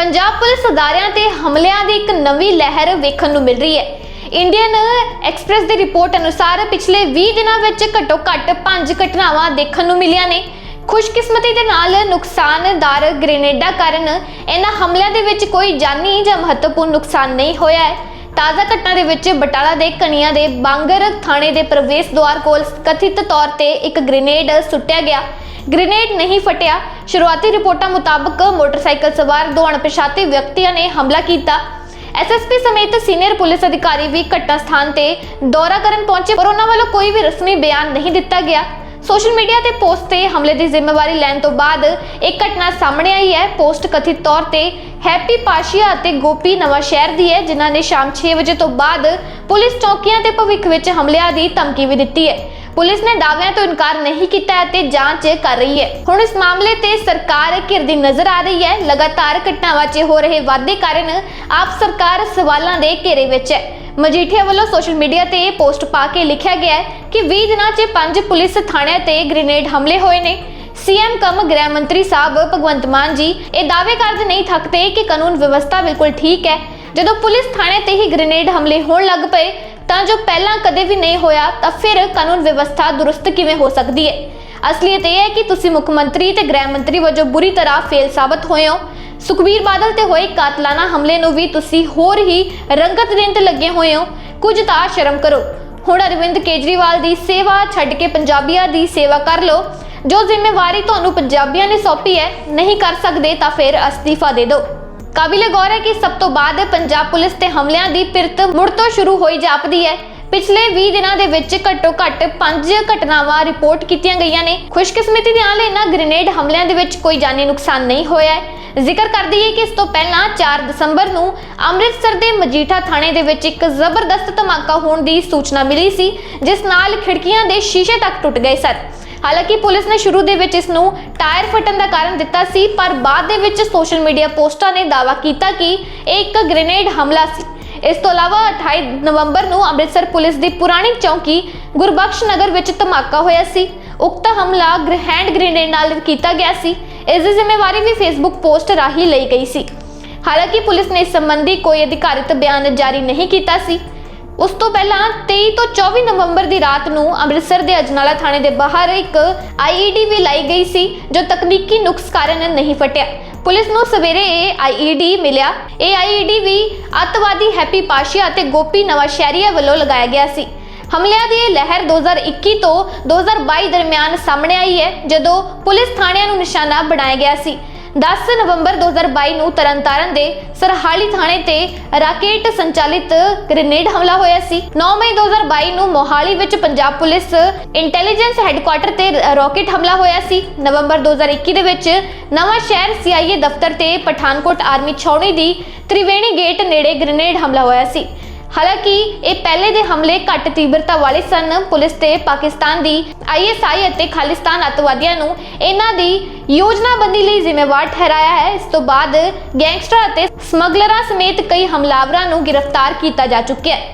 Punjab police ਅਦਾਰਿਆਂ ਤੇ ਹਮਲਿਆਂ ਦੀ ਇੱਕ ਨਵੀਂ ਲਹਿਰ ਵੇਖਣ ਨੂੰ ਮਿਲ ਰਹੀ ਹੈ। ਇੰਡੀਅਨ ਐਕਸਪ੍ਰੈਸ ਦੀ ਰਿਪੋਰਟ ਅਨੁਸਾਰ ਪਿਛਲੇ 20 ਦਿਨਾਂ ਵਿੱਚ ਘੱਟੋ-ਘੱਟ 5 ਘਟਨਾਵਾਂ ਦੇਖਣ ਨੂੰ ਮਿਲੀਆਂ ਨੇ। ਖੁਸ਼ਕਿਸਮਤੀ ਦੇ ਨਾਲ ਨੁਕਸਾਨਦਾਰ ਗ੍ਰੇਨੇਡਾਂ ਕਾਰਨ ਇਹਨਾਂ ਹਮਲਿਆਂ ਦੇ ਵਿੱਚ ਕੋਈ ਜਾਨੀ ਜਾਂ ਮਹੱਤਵਪੂਰਨ ਨੁਕਸਾਨ ਨਹੀਂ ਹੋਇਆ ਹੈ। ਤਾਜ਼ਾ ਘਟਨਾ ਦੇ ਵਿੱਚ ਬਟਾਲਾ ਦੇ ਕਨੀਆਂ ਦੇ ਬਾਂਗਰ ਥਾਣੇ ਦੇ ਪ੍ਰਵੇਸ਼ ਦੁਆਰ ਕੋਲ ਕਥਿਤ ਤੌਰ ਤੇ ਇੱਕ ਗ੍ਰੇਨੇਡ ਸੁੱਟਿਆ ਗਿਆ। ਗ੍ਰੇਨੇਡ ਨਹੀਂ ਫਟਿਆ। ਸ਼ੁਰੂਆਤੀ ਰਿਪੋਰਟਾਂ ਮੁਤਾਬਕ ਮੋਟਰਸਾਈਕਲ ਸਵਾਰ ਦੋ ਅਣਪਛਾਤੇ ਵਿਅਕਤੀਆਂ ਨੇ ਹਮਲਾ ਕੀਤਾ। ਐਸਐਸਪੀ ਸਮੇਤ ਸੀਨੀਅਰ ਪੁਲਿਸ ਅਧਿਕਾਰੀ ਵੀ ਘਟਨਾ ਸਥਾਨ ਤੇ ਦੌਰਾ ਕਰਨ ਪਹੁੰਚੇ, ਪਰ ਉਹਨਾਂ ਵੱਲੋਂ ਕੋਈ ਵੀ ਰਸਮੀ ਬਿਆਨ ਨਹੀਂ ਦਿੱਤਾ ਗਿਆ। ਸੋਸ਼ਲ ਮੀਡੀਆ ਤੇ ਪੋਸਟ ਤੇ ਹਮਲੇ ਦੀ ਜ਼ਿੰਮੇਵਾਰੀ ਲੈਣ ਤੋਂ ਬਾਅਦ ਇਹ ਘਟਨਾ ਸਾਹਮਣੇ ਆਈ ਹੈ। ਪੋਸਟ ਕਥਿਤ ਤੌਰ ਤੇ ਹੈਪੀ ਪਾਸ਼ੀਆ ਅਤੇ ਗੋਪੀ ਨਵਾਂ ਸ਼ਹਿਰ ਦੀ ਹੈ, ਜਿਨ੍ਹਾਂ ਨੇ ਸ਼ਾਮ 6 ਵਜੇ ਤੋਂ ਬਾਅਦ ਪੁਲਿਸ ਚੌਕੀਆਂ ਤੇ ਭਵਿੱਖ ਵਿੱਚ ਹਮਲਿਆਂ ਦੀ ਧਮਕੀ ਵੀ ਦਿੱਤੀ ਹੈ। ਪੁਲਿਸ ਨੇ ਦਾਅਵਿਆਂ ਤੋਂ ਇਨਕਾਰ ਨਹੀਂ ਕੀਤਾ ਹੈ ਤੇ ਜਾਂਚ ਕਰ ਰਹੀ ਹੈ। ਹੁਣ ਇਸ ਮਾਮਲੇ ਤੇ ਸਰਕਾਰ ਘਿਰਦੀ ਨਜ਼ਰ ਆ ਰਹੀ ਹੈ। ਲਗਾਤਾਰ ਘਟਨਾਵਾਂ 'ਚ ਹੋ ਰਹੇ ਵਾਧੇ ਕਾਰਨ ਆਪ ਸਰਕਾਰ ਸਵਾਲਾਂ ਦੇ ਘੇਰੇ ਵਿੱਚ ਹੈ। ਮਜੀਠੀਆ ਵੱਲੋਂ ਸੋਸ਼ਲ ਮੀਡੀਆ ਤੇ ਇਹ ਪੋਸਟ ਪਾ ਕੇ ਲਿਖਿਆ ਗਿਆ ਹੈ ਕਿ 20 ਦਿਨਾਂ 'ਚ ਪੰਜ ਪੁਲਿਸ ਥਾਣਿਆਂ ਤੇ ਗ੍ਰੇਨੇਡ ਹਮਲੇ ਹੋਏ ਨੇ। ਸੀਐਮ ਕਮ ਗ੍ਰਹਿ ਮੰਤਰੀ ਸਾਹਿਬ ਭਗਵੰਤ ਮਾਨ ਜੀ ਇਹ ਦਾਅਵੇ ਕਰਦੇ ਨਹੀਂ ਥੱਕਦੇ ਕਿ ਕਾਨੂੰਨ ਵਿਵਸਥਾ ਬਿਲਕੁਲ ਠੀਕ ਹੈ। ਜਦੋਂ ਪੁਲਿਸ ਥਾਣੇ ਤੇ ਹੀ ਗ੍ਰੇਨੇਡ ਹਮਲੇ ਹੋਣ ਲੱਗ ਪਏ, ਤਾਂ ਜੋ ਪਹਿਲਾਂ ਕਦੇ ਵੀ ਨਹੀਂ ਹੋਇਆ, ਤਾਂ ਫਿਰ ਕਾਨੂੰਨ ਵਿਵਸਥਾ ਦੁਰਸਤ ਕਿਵੇਂ ਹੋ ਸਕਦੀ ਹੈ? ਅਸਲੀਅਤ ਇਹ ਹੈ ਕਿ ਤੁਸੀਂ ਮੁੱਖ ਮੰਤਰੀ ਤੇ ਗ੍ਰਹਿ ਮੰਤਰੀ ਵਜੋਂ ਬੁਰੀ ਤਰ੍ਹਾਂ ਫੇਲ ਸਾਬਤ ਹੋਏ ਹੋ। ਸੁਖਬੀਰ ਬਾਦਲ ਤੇ ਹੋਏ ਕਾਤਲਾਨਾ ਹਮਲੇ ਨੂੰ ਵੀ ਤੁਸੀਂ ਹੋਰ ਹੀ ਰੰਗਤ ਦੇਣ ਤੇ ਲੱਗੇ ਹੋਏ ਹੋ। ਕੁਝ ਤਾਂ ਸ਼ਰਮ ਕਰੋ। ਹੁਣ ਅਰਵਿੰਦ ਕੇਜਰੀਵਾਲ ਦੀ ਸੇਵਾ ਛੱਡ ਕੇ ਪੰਜਾਬੀਆਂ ਦੀ ਸੇਵਾ ਕਰ ਲਓ। ਜੋ ਜ਼ਿੰਮੇਵਾਰੀ ਤੁਹਾਨੂੰ ਪੰਜਾਬੀਆਂ ਨੇ ਸੌਂਪੀ ਹੈ, ਨਹੀਂ ਕਰ ਸਕਦੇ ਤਾਂ ਫਿਰ ਅਸਤੀਫਾ ਦੇ ਦਿਓ। ਕਾਬਿਲੇ ਗੌਰ ਹੈ ਕਿ ਸਭ ਤੋਂ ਬਾਅਦ ਪੰਜਾਬ ਪੁਲਿਸ ਤੇ ਹਮਲਿਆਂ ਦੀ ਪਿਰਤ ਮੁੜ ਤੋਂ ਸ਼ੁਰੂ ਹੋਈ ਜਾਪਦੀ ਹੈ। ਪਿਛਲੇ 20 ਦਿਨਾਂ ਦੇ ਵਿੱਚ ਘੱਟੋ ਘੱਟ 5 ਘਟਨਾਵਾਂ ਰਿਪੋਰਟ ਕੀਤੀਆਂ ਗਈਆਂ ਨੇ। ਖੁਸ਼ਕਿਸਮਤੀ ਦੇ ਨਾਲ ਇਹਨਾਂ ਗ੍ਰੇਨੇਡ ਹਮਲਿਆਂ ਦੇ ਵਿੱਚ ਕੋਈ ਜਾਨੀ ਨੁਕਸਾਨ ਨਹੀਂ ਹੋਇਆ ਹੈ। ਜ਼ਿਕਰ ਕਰਦੀ ਹੈ ਕਿ ਇਸ ਤੋਂ ਪਹਿਲਾਂ 4 ਦਸੰਬਰ ਨੂੰ ਅੰਮ੍ਰਿਤਸਰ ਦੇ ਮਜੀਠਾ ਥਾਣੇ ਦੇ ਵਿੱਚ ਇੱਕ ਜ਼ਬਰਦਸਤ ਧਮਾਕਾ ਹੋਣ ਦੀ ਸੂਚਨਾ ਮਿਲੀ ਸੀ, ਜਿਸ ਨਾਲ ਖਿੜਕੀਆਂ ਦੇ ਸ਼ੀਸ਼ੇ ਤੱਕ ਟੁੱਟ ਗਏ ਸਨ। ਹਾਲਾਂਕਿ ਪੁਲਿਸ ਨੇ ਸ਼ੁਰੂ ਦੇ ਵਿੱਚ ਇਸ ਨੂੰ ਟਾਇਰ ਫਟਣ ਦਾ ਕਾਰਨ ਦਿੱਤਾ ਸੀ, ਪਰ ਬਾਅਦ ਦੇ ਵਿੱਚ ਸੋਸ਼ਲ ਮੀਡੀਆ ਪੋਸਟਾਂ ਨੇ ਦਾਅਵਾ ਕੀਤਾ ਕਿ ਇਹ ਇੱਕ ਗ੍ਰੇਨੇਡ ਹਮਲਾ ਸੀ। ਇਸ ਤੋਂ ਇਲਾਵਾ 28 ਨਵੰਬਰ ਨੂੰ ਅੰਮ੍ਰਿਤਸਰ ਪੁਲਿਸ ਦੀ ਪੁਰਾਣੀ ਚੌਂਕੀ ਗੁਰਬਖਸ਼ ਨਗਰ ਵਿੱਚ ਧਮਾਕਾ ਹੋਇਆ ਸੀ। ਉਕਤ ਹਮਲਾ ਹੈਂਡ ਗ੍ਰੇਨੇਡ ਨਾਲ ਕੀਤਾ ਗਿਆ ਸੀ। ਇਸ ਦੀ ਜ਼ਿੰਮੇਵਾਰੀ ਵੀ ਫੇਸਬੁੱਕ ਪੋਸਟ ਰਾਹੀਂ ਲਈ ਗਈ ਸੀ। ਹਾਲਾਂਕਿ ਪੁਲਿਸ ਨੇ ਇਸ ਸੰਬੰਧੀ ਕੋਈ ਅਧਿਕਾਰਿਤ ਬਿਆਨ ਜਾਰੀ ਨਹੀਂ ਕੀਤਾ ਸੀ। ਉਸ ਤੋਂ ਪਹਿਲਾਂ 23 ਤੋਂ 24 ਨਵੰਬਰ ਦੀ ਰਾਤ ਨੂੰ ਅੰਮ੍ਰਿਤਸਰ ਦੇ ਅਜਨਾਲਾ ਥਾਣੇ ਦੇ ਬਾਹਰ ਇੱਕ ਆਈਈਡੀ ਵੀ ਲਾਈ ਗਈ ਸੀ, ਜੋ ਤਕਨੀਕੀ ਨੁਕਸ ਕਾਰਨ ਨਹੀਂ ਫਟਿਆ। ਪੁਲਿਸ ਨੂੰ ਸਵੇਰੇ ਇਹ ਆਈਈਡੀ ਮਿਲਿਆ। ਇਹ ਆਈਈਡੀ ਵੀ ਅੱਤਵਾਦੀ ਹੈਪੀ ਪਾਸ਼ੀਆ ਅਤੇ ਗੋਪੀ ਨਵਾਸ਼ਹਿਰੀਆ ਵੱਲੋਂ ਲਗਾਇਆ ਗਿਆ ਸੀ। ਹਮਲਿਆਂ ਦੀ ਇਹ ਲਹਿਰ 2021 ਤੋਂ 2022 ਦਰਮਿਆਨ ਸਾਹਮਣੇ ਆਈ ਹੈ, ਜਦੋਂ ਪੁਲਿਸ ਥਾਣਿਆਂ ਨੂੰ ਨਿਸ਼ਾਨਾ ਬਣਾਇਆ ਗਿਆ ਸੀ। 10 ਨਵੰਬਰ 2022 ਨੂੰ ਤਰਨਤਾਰਨ ਦੇ ਸਰਹਾਲੀ ਥਾਣੇ ਤੇ ਰਾਕੇਟ ਸੰਚਾਲਿਤ ਗ੍ਰੇਨੇਡ ਹਮਲਾ ਹੋਇਆ ਸੀ। 9 ਮਈ 2022 ਨੂੰ ਮੋਹਾਲੀ ਵਿੱਚ ਪੰਜਾਬ ਪੁਲਿਸ ਇੰਟੈਲੀਜੈਂਸ ਹੈੱਡਕੁਆਰਟਰ ਤੇ ਰਾਕੇਟ ਹਮਲਾ ਹੋਇਆ ਸੀ। ਨਵੰਬਰ 2021 ਦੇ ਵਿੱਚ ਨਵਾਂ ਸ਼ਹਿਰ ਸੀਆਈਏ ਦਫ਼ਤਰ ਤੇ ਪਠਾਨਕੋਟ ਆਰਮੀ ਛਾਉਣੀ ਦੀ ਤ੍ਰਿਵੇਣੀ ਗੇਟ ਨੇੜੇ ਗ੍ਰੇਨੇਡ ਹਮਲਾ ਹੋਇਆ ਸੀ। ਹਾਲਾਂਕਿ ਇਹ ਪਹਿਲੇ ਦੇ ਹਮਲੇ ਘੱਟ ਤੀਬਰਤਾ ਵਾਲੇ ਸਨ। ਪੁਲਿਸ ਤੇ ਪਾਕਿਸਤਾਨ ਦੀ ਆਈਐਸਆਈ ਅਤੇ ਖਾਲਿਸਤਾਨ ਅੱਤਵਾਦੀਆਂ ਨੂੰ ਇਹਨਾਂ ਦੀ ਯੋਜਨਾਬੰਦੀ ਲਈ ਜ਼ਿੰਮੇਵਾਰ ਠਹਿਰਾਇਆ ਹੈ। ਇਸ ਤੋਂ ਬਾਅਦ ਗੈਂਗਸਟਰਾਂ ਅਤੇ ਸਮਗਲਰਾਂ ਸਮੇਤ ਕਈ ਹਮਲਾਵਰਾਂ ਨੂੰ ਗ੍ਰਿਫਤਾਰ ਕੀਤਾ ਜਾ ਚੁੱਕਿਆ ਹੈ।